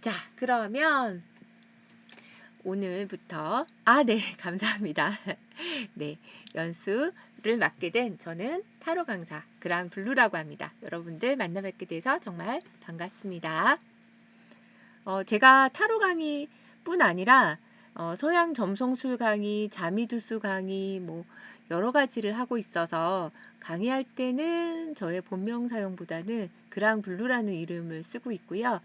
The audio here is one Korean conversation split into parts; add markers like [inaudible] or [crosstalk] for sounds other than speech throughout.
자, 그러면 오늘부터 아, 네, [laughs] 감사합니다. 네, 연수를 맡게 된 저는 타로 강사 그랑 블루라고 합니다. 여러분들 만나 뵙게 돼서 정말 반갑습니다. 어, 제가 타로 강의뿐 아니라 어, 소양 점성술 강의, 자미두수 강의, 뭐 여러 가지를 하고 있어서 강의할 때는 저의 본명 사용보다는 그랑 블루라는 이름을 쓰고 있고요.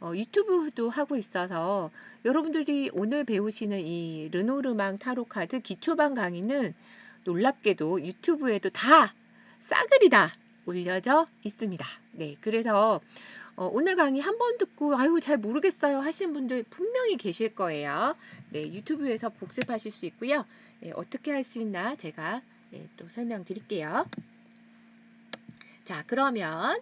어, 유튜브도 하고 있어서 여러분들이 오늘 배우시는 이 르노르망 타로 카드 기초반 강의는 놀랍게도 유튜브에도 다 싸그리 다 올려져 있습니다. 네, 그래서 어, 오늘 강의 한 번 듣고 아유 잘 모르겠어요 하신 분들 분명히 계실 거예요. 네, 유튜브에서 복습하실 수 있고요. 네, 어떻게 할 수 있나 제가 네, 또 설명드릴게요. 자, 그러면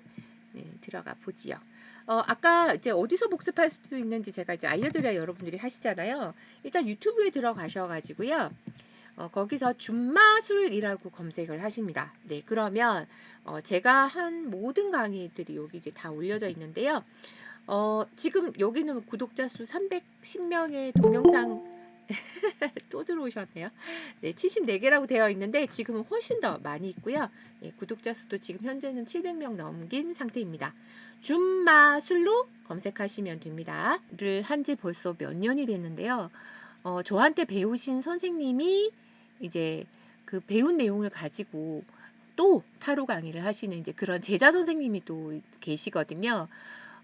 네, 들어가 보지요. 어, 아까 이제 어디서 복습할 수 있는지 제가 이제 알려드려야 여러분들이 하시잖아요. 일단 유튜브에 들어가셔가지고요. 어, 거기서 준마술이라고 검색을 하십니다. 네, 그러면 어, 제가 한 모든 강의들이 여기 이제 다 올려져 있는데요. 어, 지금 여기는 구독자 수 310명의 동영상 [laughs] 또 들어오셨네요. 네, 74개라고 되어 있는데 지금은 훨씬 더 많이 있고요. 네, 구독자 수도 지금 현재는 700명 넘긴 상태입니다. 준마술로 검색하시면 됩니다. 를 한 지 벌써 몇 년이 됐는데요. 어, 저한테 배우신 선생님이 이제 그 배운 내용을 가지고 또 타로 강의를 하시는 이제 그런 제자 선생님이 또 계시거든요.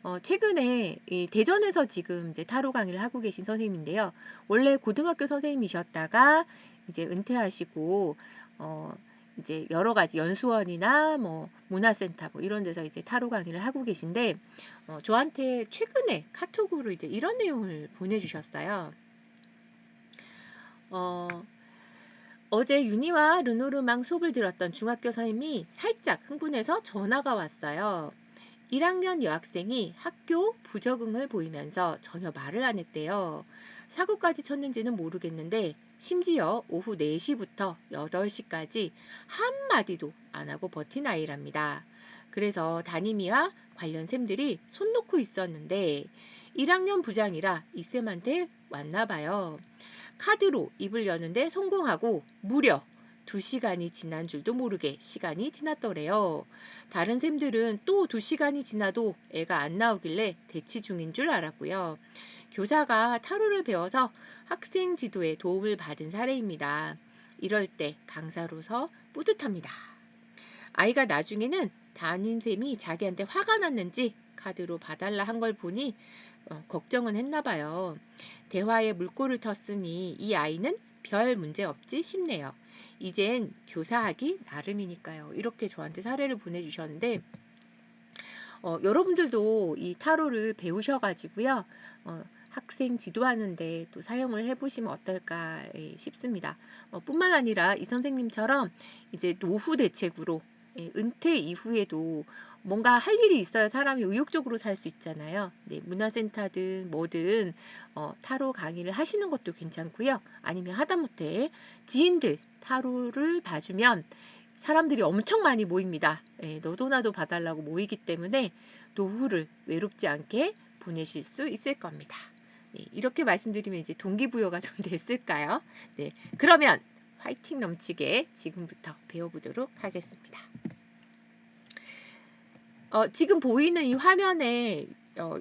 어, 최근에 이 대전에서 지금 이제 타로 강의를 하고 계신 선생님인데요. 원래 고등학교 선생님이셨다가 이제 은퇴하시고 어, 이제 여러 가지 연수원이나 뭐 문화센터 뭐 이런 데서 이제 타로 강의를 하고 계신데 어, 저한테 최근에 카톡으로 이제 이런 내용을 보내주셨어요. 어, 어제 유니와 르노르망 수업을 들었던 중학교 선생님이 살짝 흥분해서 전화가 왔어요. 1학년 여학생이 학교 부적응을 보이면서 전혀 말을 안 했대요. 사고까지 쳤는지는 모르겠는데 심지어 오후 4시부터 8시까지 한마디도 안 하고 버틴 아이랍니다. 그래서 담임이와 관련 쌤들이 손 놓고 있었는데 1학년 부장이라 이 쌤한테 왔나 봐요. 카드로 입을 여는데 성공하고 무려 2시간이 지난 줄도 모르게 시간이 지났더래요. 다른 쌤들은 또 2시간이 지나도 애가 안 나오길래 대치 중인 줄 알았고요. 교사가 타로를 배워서 학생 지도에 도움을 받은 사례입니다. 이럴 때 강사로서 뿌듯합니다. 아이가 나중에는 담임쌤이 자기한테 화가 났는지 카드로 봐달라 한 걸 보니 어, 걱정은 했나 봐요. 대화에 물꼬를 텄으니 이 아이는 별 문제 없지 싶네요. 이젠 교사하기 나름이니까요. 이렇게 저한테 사례를 보내주셨는데 어, 여러분들도 이 타로를 배우셔가지고요. 어, 학생 지도하는데 또 사용을 해보시면 어떨까 싶습니다. 어, 뿐만 아니라 이 선생님처럼 이제 노후 대책으로 예, 은퇴 이후에도 뭔가 할 일이 있어야 사람이 의욕적으로 살 수 있잖아요. 네, 문화센터든 뭐든 어, 타로 강의를 하시는 것도 괜찮고요. 아니면 하다못해 지인들 타로를 봐주면 사람들이 엄청 많이 모입니다. 네, 너도 나도 봐달라고 모이기 때문에 노후를 외롭지 않게 보내실 수 있을 겁니다. 네, 이렇게 말씀드리면 이제 동기부여가 좀 [laughs] 됐을까요? 네, 그러면 화이팅 넘치게 지금부터 배워보도록 하겠습니다. 어, 지금 보이는 이 화면에 어,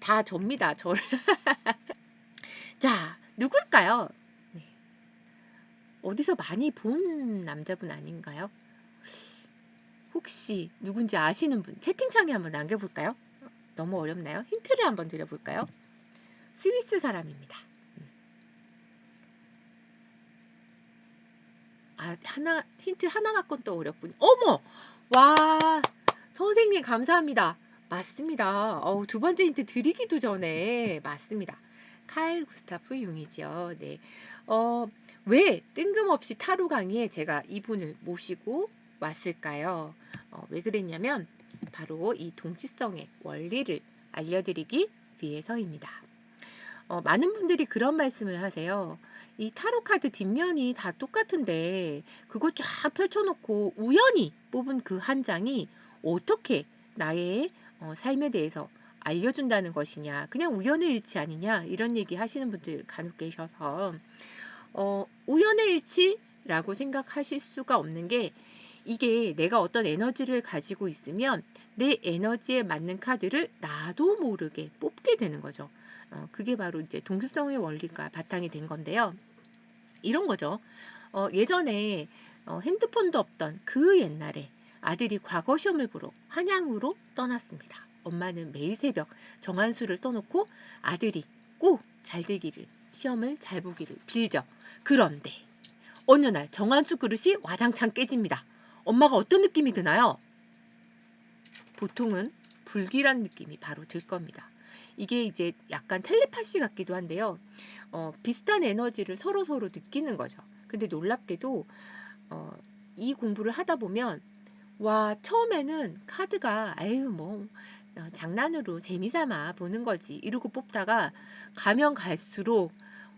다 접니다. 저를. [laughs] 자, 누굴까요? 네. 어디서 많이 본 남자분 아닌가요? 혹시 누군지 아시는 분 채팅창에 한번 남겨볼까요? 너무 어렵나요? 힌트를 한번 드려볼까요? 스위스 사람입니다. 음. 아, 하나, 힌트 하나 갖고는 또 어렵군요. 어머! 와, 선생님 감사합니다. 맞습니다. 어우, 두 번째 힌트 드리기도 전에 맞습니다. 칼 구스타프 융이죠. 네. 어, 왜 뜬금없이 타로 강의에 제가 이분을 모시고 왔을까요? 어, 왜 그랬냐면 바로 이 동치성의 원리를 알려드리기 위해서입니다. 어, 많은 분들이 그런 말씀을 하세요. 이 타로 카드 뒷면이 다 똑같은데 그거 쫙 펼쳐놓고 우연히 뽑은 그 한 장이 어떻게 나의 어, 삶에 대해서 알려준다는 것이냐, 그냥 우연의 일치 아니냐, 이런 얘기 하시는 분들 간혹 계셔서, 어, 우연의 일치라고 생각하실 수가 없는 게, 이게 내가 어떤 에너지를 가지고 있으면 내 에너지에 맞는 카드를 나도 모르게 뽑게 되는 거죠. 어, 그게 바로 이제 동수성의 원리가 바탕이 된 건데요. 이런 거죠. 어, 예전에 어, 핸드폰도 없던 그 옛날에 아들이 과거 시험을 보러 한양으로 떠났습니다. 엄마는 매일 새벽 정한수를 떠놓고 아들이 꼭 잘 되기를 시험을 잘 보기를 빌죠. 그런데 어느 날 정한수 그릇이 와장창 깨집니다. 엄마가 어떤 느낌이 드나요? 보통은 불길한 느낌이 바로 들 겁니다. 이게 이제 약간 텔레파시 같기도 한데요. 어, 비슷한 에너지를 서로 서로 느끼는 거죠. 근데 놀랍게도 어, 이 공부를 하다 보면 와 처음에는 카드가 아유 뭐 어, 장난으로 재미삼아 보는 거지 이러고 뽑다가 가면 갈수록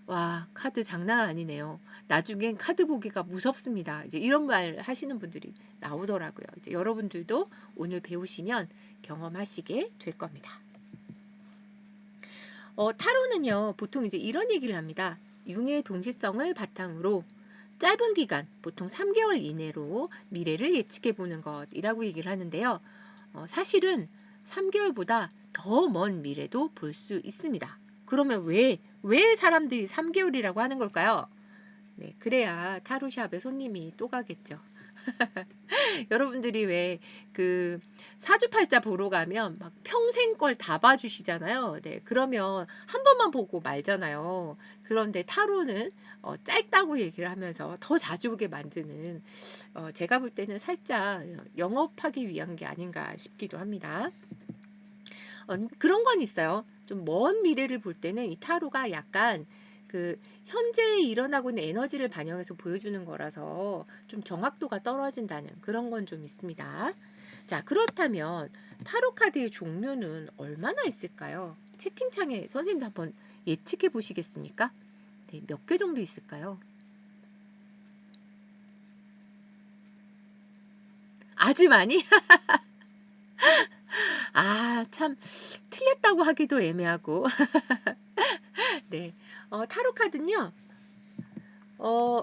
와 카드 장난 아니네요. 나중엔 카드 보기가 무섭습니다. 이제 이런 말 하시는 분들이 나오더라고요. 이제 여러분들도 오늘 배우시면 경험하시게 될 겁니다. 어, 타로는요, 보통 이제 이런 얘기를 합니다. 융의 동시성을 바탕으로 짧은 기간, 보통 3개월 이내로 미래를 예측해 보는 것이라고 얘기를 하는데요. 어, 사실은 3개월보다 더 먼 미래도 볼 수 있습니다. 그러면 왜, 왜 사람들이 3개월이라고 하는 걸까요? 네, 그래야 타로샵에 손님이 또 가겠죠. [laughs] 여러분들이 왜 그 사주팔자 보러 가면 막 평생 걸 다 봐주시잖아요. 네, 그러면 한 번만 보고 말잖아요. 그런데 타로는 어, 짧다고 얘기를 하면서 더 자주 보게 만드는 어, 제가 볼 때는 살짝 영업하기 위한 게 아닌가 싶기도 합니다. 어, 그런 건 있어요. 좀 먼 미래를 볼 때는 이 타로가 약간 그 현재 일어나고 있는 에너지를 반영해서 보여주는 거라서 좀 정확도가 떨어진다는 그런 건 좀 있습니다. 자, 그렇다면 타로 카드의 종류는 얼마나 있을까요? 채팅창에 선생님 한번 예측해 보시겠습니까? 네, 몇 개 정도 있을까요? 아주 많이? [laughs] 아, 참, 틀렸다고 하기도 애매하고. [laughs] 네. 어, 타로 카드는요. 어,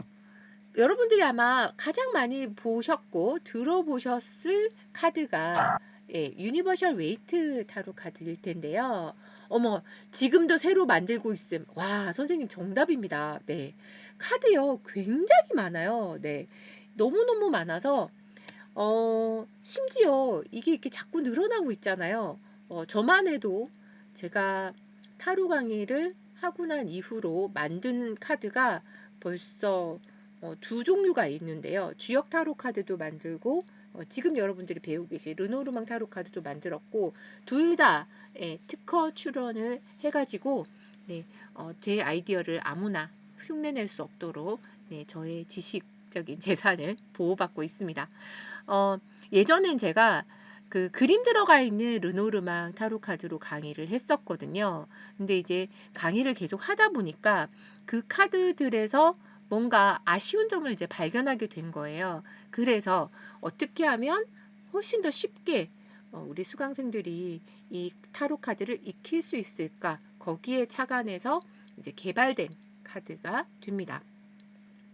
여러분들이 아마 가장 많이 보셨고 들어보셨을 카드가 예, 유니버셜 웨이트 타로 카드일 텐데요. 어머, 지금도 새로 만들고 있음. 와, 선생님 정답입니다. 네. 카드요. 굉장히 많아요. 네. 너무너무 많아서 어, 심지어 이게 이렇게 자꾸 늘어나고 있잖아요. 어, 저만 해도 제가 타로 강의를 하고 난 이후로 만든 카드가 벌써 어, 두 종류가 있는데요. 주역 타로 카드도 만들고 어, 지금 여러분들이 배우고 계신 르노르망 타로 카드도 만들었고 둘다 예, 특허 출원을 해가지고 네, 어, 제 아이디어를 아무나 흉내낼 수 없도록 네, 저의 지식적인 [laughs] 재산을 보호받고 있습니다. 어, 예전엔 제가 그 그림 들어가 있는 르노르망 타로 카드로 강의를 했었거든요. 근데 이제 강의를 계속 하다 보니까 그 카드들에서 뭔가 아쉬운 점을 이제 발견하게 된 거예요. 그래서 어떻게 하면 훨씬 더 쉽게 어, 우리 수강생들이 이 타로 카드를 익힐 수 있을까? 거기에 착안해서 이제 개발된 카드가 됩니다.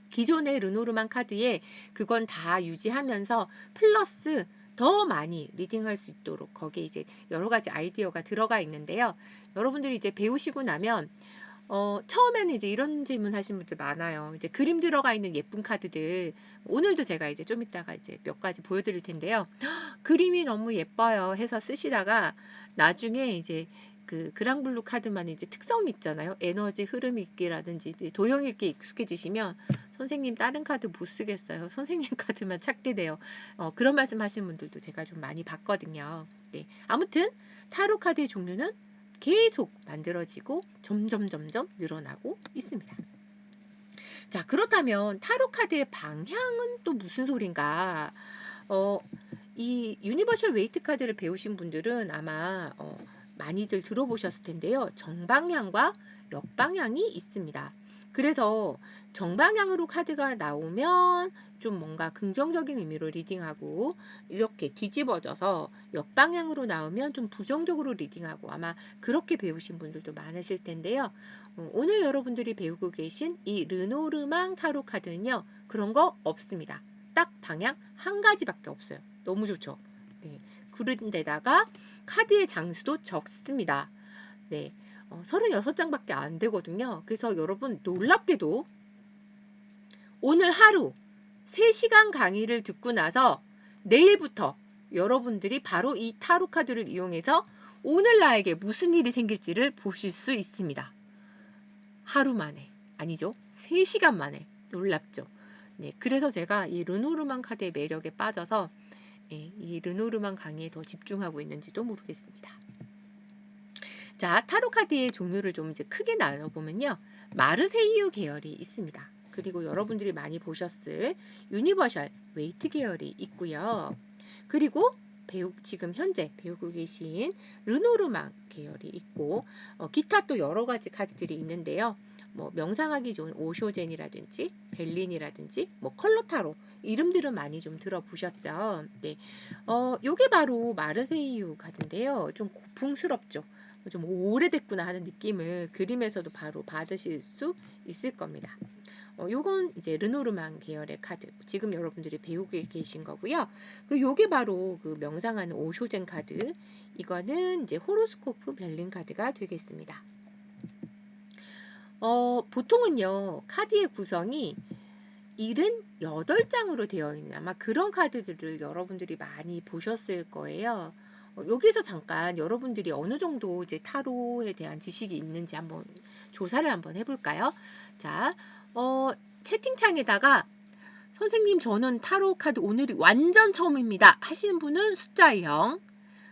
기존의 르노르만 카드에 그건 다 유지하면서 플러스 더 많이 리딩할 수 있도록 거기에 이제 여러 가지 아이디어가 들어가 있는데요. 여러분들이 이제 배우시고 나면 어, 처음에는 이제 이런 질문 하신 분들 많아요. 이제 그림 들어가 있는 예쁜 카드들. 오늘도 제가 이제 좀 이따가 이제 몇 가지 보여드릴 텐데요. 그림이 너무 예뻐요. 해서 쓰시다가 나중에 이제 그 그랑블루 카드만 이제 특성이 있잖아요. 에너지 흐름 읽기라든지 도형 읽기 익숙해지시면 선생님 다른 카드 못 쓰겠어요. 선생님 [laughs] 카드만 찾게 돼요. 어, 그런 말씀 하시는 분들도 제가 좀 많이 봤거든요. 네. 아무튼 타로 카드의 종류는 계속 만들어지고 점점 점점 늘어나고 있습니다. 자, 그렇다면 타로 카드의 방향은 또 무슨 소린가? 어, 이 유니버셜 웨이트 카드를 배우신 분들은 아마 어, 많이들 들어보셨을 텐데요. 정방향과 역방향이 있습니다. 그래서 정방향으로 카드가 나오면 좀 뭔가 긍정적인 의미로 리딩하고 이렇게 뒤집어져서 역방향으로 나오면 좀 부정적으로 리딩하고 아마 그렇게 배우신 분들도 많으실 텐데요. 어, 오늘 여러분들이 배우고 계신 이 르노르망 타로 카드는요. 그런 거 없습니다. 딱 방향 한 가지밖에 없어요. 너무 좋죠. 네. 그런데다가 카드의 장수도 적습니다. 네. 어, 36장밖에 안 되거든요. 그래서 여러분 놀랍게도 오늘 하루 3시간 강의를 듣고 나서 내일부터 여러분들이 바로 이 타로 카드를 이용해서 오늘 나에게 무슨 일이 생길지를 보실 수 있습니다. 하루 만에 아니죠? 3시간 만에 놀랍죠? 네, 그래서 제가 이 르노르만 카드의 매력에 빠져서 예, 이 르노르만 강의에 더 집중하고 있는지도 모르겠습니다. 자, 타로 카드의 종류를 좀 이제 크게 나눠보면요. 마르세이유 계열이 있습니다. 그리고 여러분들이 많이 보셨을 유니버셜 웨이트 계열이 있고요. 그리고 배우 지금 현재 배우고 계신 르노르망 계열이 있고 어, 기타 또 여러 가지 카드들이 있는데요. 뭐 명상하기 좋은 오쇼젠이라든지 벨린이라든지 뭐 컬러타로 이름들은 많이 좀 들어보셨죠. 네, 어 요게 바로 마르세이유 카드인데요. 좀 고풍스럽죠. 좀 오래됐구나 하는 느낌을 그림에서도 바로 받으실 수 있을 겁니다. 어, 요건 이제 르노르망 계열의 카드. 지금 여러분들이 배우고 계신 거고요. 그 요게 바로 그 명상하는 오쇼젠 카드. 이거는 이제 호로스코프 벨린 카드가 되겠습니다. 어, 보통은요, 카드의 구성이 78장으로 되어 있는 아마 그런 카드들을 여러분들이 많이 보셨을 거예요. 어, 여기서 잠깐 여러분들이 어느 정도 이제 타로에 대한 지식이 있는지 한번 조사를 한번 해볼까요? 자, 어, 채팅창에다가 선생님 저는 타로 카드 오늘이 완전 처음입니다 하시는 분은 숫자 0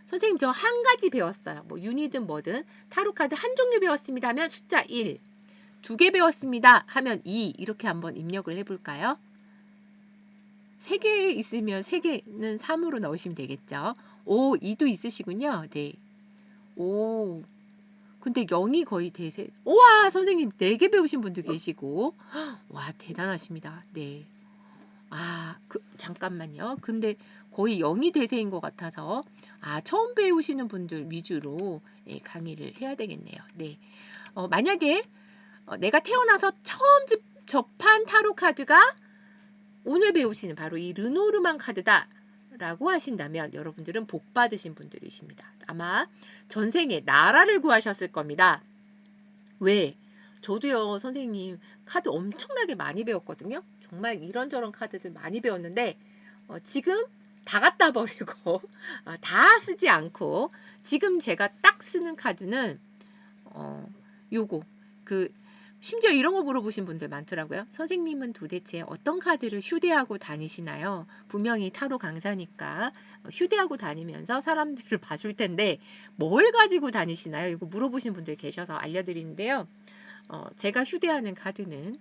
선생님 저 한 가지 배웠어요 뭐 유니든 뭐든 타로 카드 한 종류 배웠습니다 하면 숫자 1 두 개 배웠습니다 하면 2 이렇게 한번 입력을 해볼까요? 세개 있으면 세 개는 3으로 넣으시면 되겠죠. 오, 2도 있으시군요. 네. 오, 근데 0이 거의 대세. 우와, 선생님 4개 배우신 분도 계시고. 와, 대단하십니다. 네. 아, 그, 잠깐만요. 근데 거의 0이 대세인 것 같아서, 아, 처음 배우시는 분들 위주로 예, 강의를 해야 되겠네요. 네. 어, 만약에 어, 내가 태어나서 처음 집, 접한 타로 카드가 오늘 배우시는 바로 이 르노르만 카드다. 라고 하신다면 여러분들은 복 받으신 분들이십니다. 아마 전생에 나라를 구하셨을 겁니다. 왜? 저도요, 선생님, 카드 엄청나게 많이 배웠거든요. 정말 이런저런 카드들 많이 배웠는데, 어, 지금 다 갖다 버리고, 어, [laughs] 다 쓰지 않고, 지금 제가 딱 쓰는 카드는, 어, 요거, 그, 심지어 이런 거 물어보신 분들 많더라고요. 선생님은 도대체 어떤 카드를 휴대하고 다니시나요? 분명히 타로 강사니까 어, 휴대하고 다니면서 사람들을 [laughs] 봐줄 텐데 뭘 가지고 다니시나요? 이거 물어보신 분들 계셔서 알려드리는데요. 어, 제가 휴대하는 카드는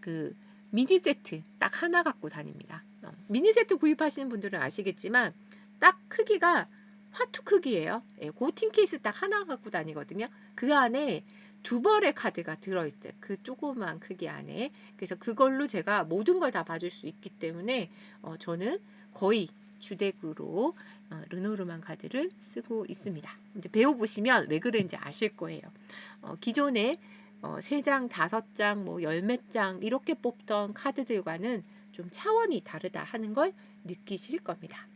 그 미니 세트 딱 하나 갖고 다닙니다. 어, 미니 세트 구입하시는 분들은 아시겠지만 딱 크기가 화투 크기예요. 예, 고팀 케이스 딱 하나 갖고 다니거든요. 그 안에 두 벌의 카드가 들어있어요. 그 조그만 크기 안에. 그래서 그걸로 제가 모든 걸 다 봐줄 수 있기 때문에 어, 저는 거의 주덱으로 어, 르노르만 카드를 쓰고 있습니다. 이제 배워보시면 왜 그런지 아실 거예요. 어, 기존에 어, 3장, 5장, 뭐 10몇 장 이렇게 뽑던 카드들과는 좀 차원이 다르다 하는 걸 느끼실 겁니다.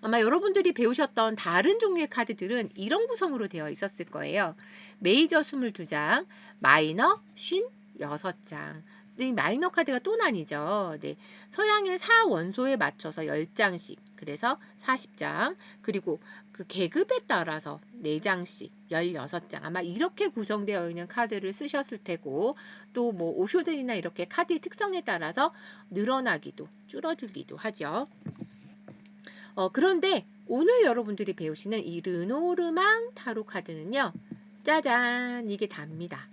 아마 여러분들이 배우셨던 다른 종류의 카드들은 이런 구성으로 되어 있었을 거예요. 메이저 22장, 마이너 56장. 이 마이너 카드가 또 나뉘죠. 네. 서양의 4원소에 맞춰서 10장씩. 그래서 40장. 그리고 그 계급에 따라서 4장씩 16장. 아마 이렇게 구성되어 있는 카드를 쓰셨을 테고 또 뭐 오쇼든이나 이렇게 카드의 특성에 따라서 늘어나기도 줄어들기도 하죠. 어, 그런데 오늘 여러분들이 배우시는 이 르노르망 타로 카드는요. 짜잔 이게 답니다.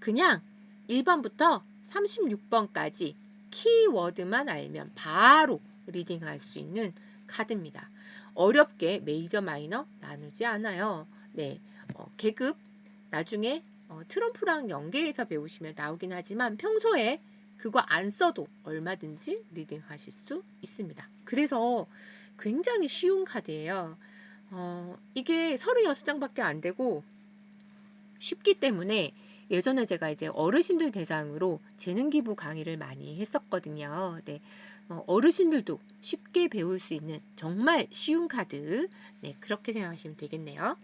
그냥 1번부터 36번까지 키워드만 알면 바로 리딩할 수 있는 카드입니다. 어렵게 메이저 마이너 나누지 않아요. 네, 어, 계급 나중에 어, 트럼프랑 연계해서 배우시면 나오긴 하지만 평소에 그거 안 써도 얼마든지 리딩 하실 수 있습니다. 그래서 굉장히 쉬운 카드예요. 어, 이게 36장밖에 안 되고 쉽기 때문에 예전에 제가 이제 어르신들 대상으로 재능 기부 강의를 많이 했었거든요. 네. 어, 어르신들도 쉽게 배울 수 있는 정말 쉬운 카드. 네, 그렇게 생각하시면 되겠네요.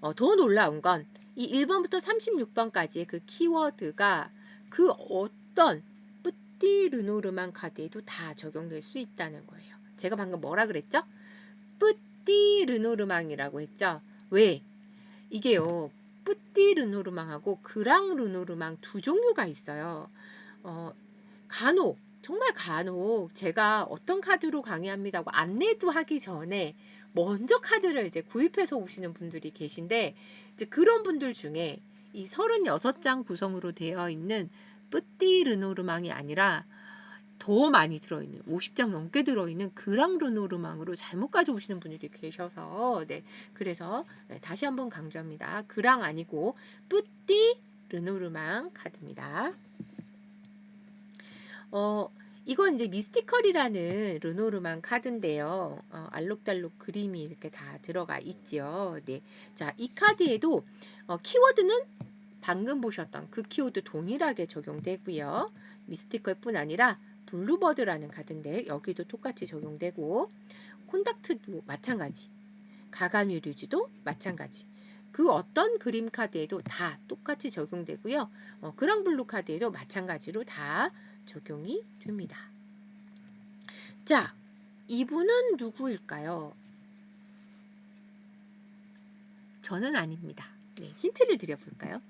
어, 더 놀라운 건 이 1번부터 36번까지의 그 키워드가 그 어떤 뿌띠 르노르만 카드에도 다 적용될 수 있다는 거예요. 제가 방금 뭐라 그랬죠? 뿌띠 르노르망이라고 했죠. 왜? 이게요. 뿌띠 르노르망하고 그랑 르노르망 두 종류가 있어요. 어, 간혹 정말 간혹 제가 어떤 카드로 강의합니다고 안내도 하기 전에 먼저 카드를 이제 구입해서 오시는 분들이 계신데 이제 그런 분들 중에 이 36장 구성으로 되어 있는 뿌띠 르노르망이 아니라 더 많이 들어있는 50장 넘게 들어있는 그랑 르노르망으로 잘못 가져오시는 분들이 계셔서 네 그래서 네, 다시 한번 강조합니다. 그랑 아니고 뿌띠 르노르망 카드입니다. 어 이건 이제 미스티컬이라는 르노르망 카드인데요. 어, 알록달록 그림이 이렇게 다 들어가 있죠. 네. 자, 이 카드에도 어, 키워드는 방금 보셨던 그 키워드 동일하게 적용되고요. 미스티컬뿐 아니라 블루버드라는 카드인데 여기도 똑같이 적용되고 콘닥트도 마찬가지. 가가뮤 류지도 마찬가지. 그 어떤 그림 카드에도 다 똑같이 적용되고요. 어, 그랑블루 카드에도 마찬가지로 다 적용이 됩니다. 자, 이분은 누구일까요? 저는 아닙니다. 네, 힌트를 드려볼까요?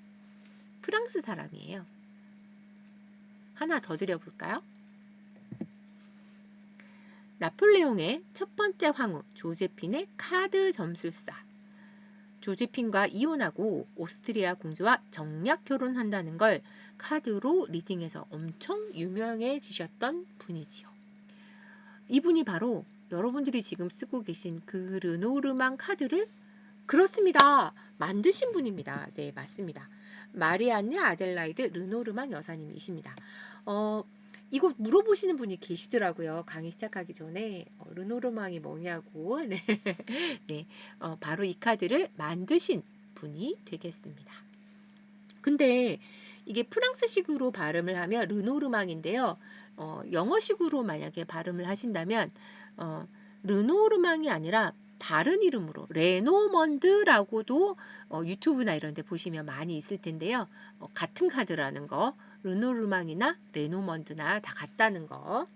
프랑스 사람이에요. 하나 더 드려볼까요? 나폴레옹의 첫 번째 황후 조제핀의 카드 점술사. 조제핀과 이혼하고 오스트리아 공주와 정략 결혼한다는 걸 카드로 리딩해서 엄청 유명해지셨던 분이지요. 이분이 바로 여러분들이 지금 쓰고 계신 그 르노르망 카드를 그렇습니다. 만드신 분입니다. 네, 맞습니다. 마리안네 아델라이드 르노르망 여사님이십니다. 어, 이거 물어보시는 분이 계시더라고요. 강의 시작하기 전에 어, 르노르망이 뭐냐고. [laughs] 네, 네 어, 바로 이 카드를 만드신 분이 되겠습니다. 근데 이게 프랑스식으로 발음을 하면 르노르망인데요. 어, 영어식으로 만약에 발음을 하신다면 어, 르노르망이 아니라 다른 이름으로 레노먼드라고도 어, 유튜브나 이런 데 보시면 많이 있을 텐데요. 어, 같은 카드라는 거 르노르망이나 레노먼드나 다 같다는 거.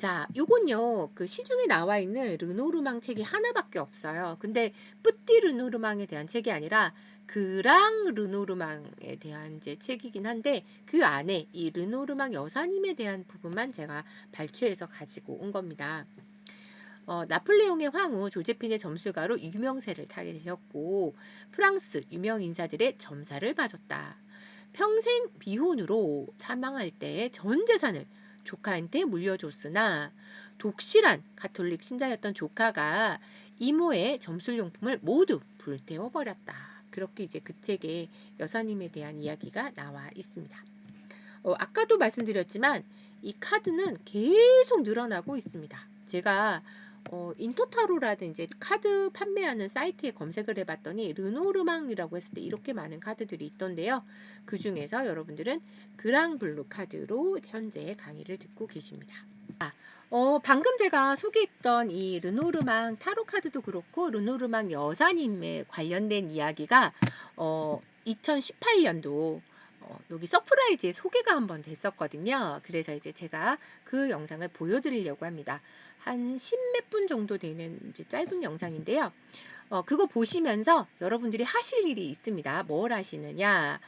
자, 요건요. 그 시중에 나와 있는 르노르망 책이 하나밖에 없어요. 근데 뿌띠 르노르망에 대한 책이 아니라 그랑 르노르망에 대한 이제 책이긴 한데 그 안에 이 르노르망 여사님에 대한 부분만 제가 발췌해서 가지고 온 겁니다. 어, 나폴레옹의 황후 조제핀의 점술가로 유명세를 타게 되었고 프랑스 유명 인사들의 점사를 봐줬다. 평생 비혼으로 사망할 때전 재산을 조카한테 물려줬으나 독실한 가톨릭 신자였던 조카가 이모의 점술용품을 모두 불태워버렸다. 그렇게 이제 그 책에 여사님에 대한 이야기가 나와 있습니다. 어, 아까도 말씀드렸지만 이 카드는 계속 늘어나고 있습니다. 제가 어, 인터타로라든지 카드 판매하는 사이트에 검색을 해봤더니 르노르망이라고 했을 때 이렇게 많은 카드들이 있던데요. 그 중에서 여러분들은 그랑블루 카드로 현재 강의를 듣고 계십니다. 아, 어, 방금 제가 소개했던 이 르노르망 타로 카드도 그렇고 르노르망 여사님에 관련된 이야기가 어, 2018년도 어, 여기 서프라이즈에 소개가 한번 됐었거든요. 그래서 이제 제가 그 영상을 보여드리려고 합니다. 한 십 몇 분 정도 되는 이제 짧은 영상인데요. 어, 그거 보시면서 여러분들이 하실 일이 있습니다. 뭘 하시느냐.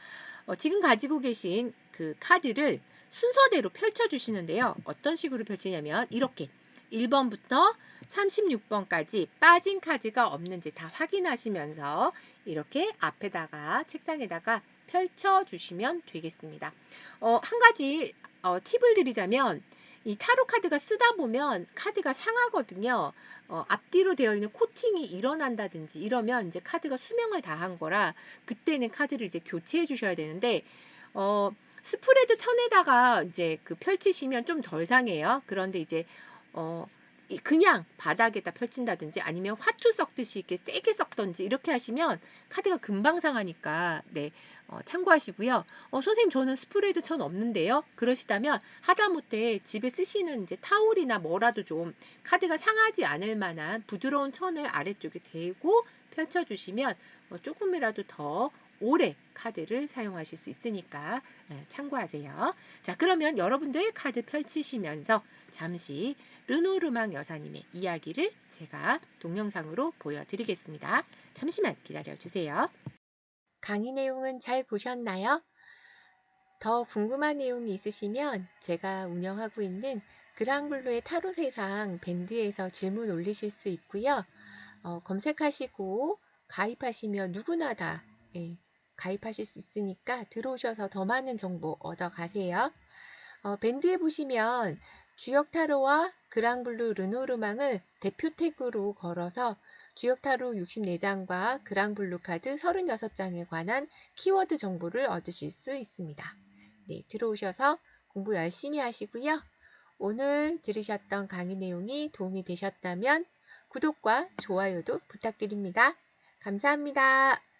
어, 지금 가지고 계신 그 카드를 순서대로 펼쳐주시는데요. 어떤 식으로 펼치냐면 이렇게 1번부터 36번까지 빠진 카드가 없는지 다 확인하시면서 이렇게 앞에다가 책상에다가 펼쳐주시면 되겠습니다. 어, 한 가지 어, 팁을 드리자면 이 타로 카드가 쓰다 보면 카드가 상하거든요. 어, 앞뒤로 되어 있는 코팅이 일어난다든지 이러면 이제 카드가 수명을 다한 거라 그때는 카드를 이제 교체해 주셔야 되는데 어, 스프레드 천에다가 이제 그 펼치시면 좀 덜 상해요. 그런데 이제 어, 이 그냥 바닥에다 펼친다든지 아니면 화투 섞듯이 이렇게 세게 섞던지 이렇게 하시면 카드가 금방 상하니까 네 어, 참고하시고요. 어, 선생님 저는 스프레드 천 없는데요. 그러시다면 하다못해 집에 쓰시는 이제 타올이나 뭐라도 좀 카드가 상하지 않을 만한 부드러운 천을 아래쪽에 대고 펼쳐주시면 어, 조금이라도 더 오래 카드를 사용하실 수 있으니까 네, 참고하세요. 자 그러면 여러분들 카드 펼치시면서 잠시 르노르망 여사님의 이야기를 제가 동영상으로 보여드리겠습니다. 잠시만 기다려주세요. 강의 내용은 잘 보셨나요? 더 궁금한 내용이 있으시면 제가 운영하고 있는 그랑블루의 타로 세상 밴드에서 질문 올리실 수 있고요. 어, 검색하시고 가입하시면 누구나 다 예, 가입하실 수 있으니까 들어오셔서 더 많은 정보 얻어 가세요. 어, 밴드에 보시면 주역 타로와 그랑블루 르노르망을 대표 태그로 걸어서 주역 타로 64장과 그랑블루 카드 36장에 관한 키워드 정보를 얻으실 수 있습니다. 네, 들어오셔서 공부 열심히 하시고요. 오늘 들으셨던 강의 내용이 도움이 되셨다면 구독과 좋아요도 부탁드립니다. 감사합니다.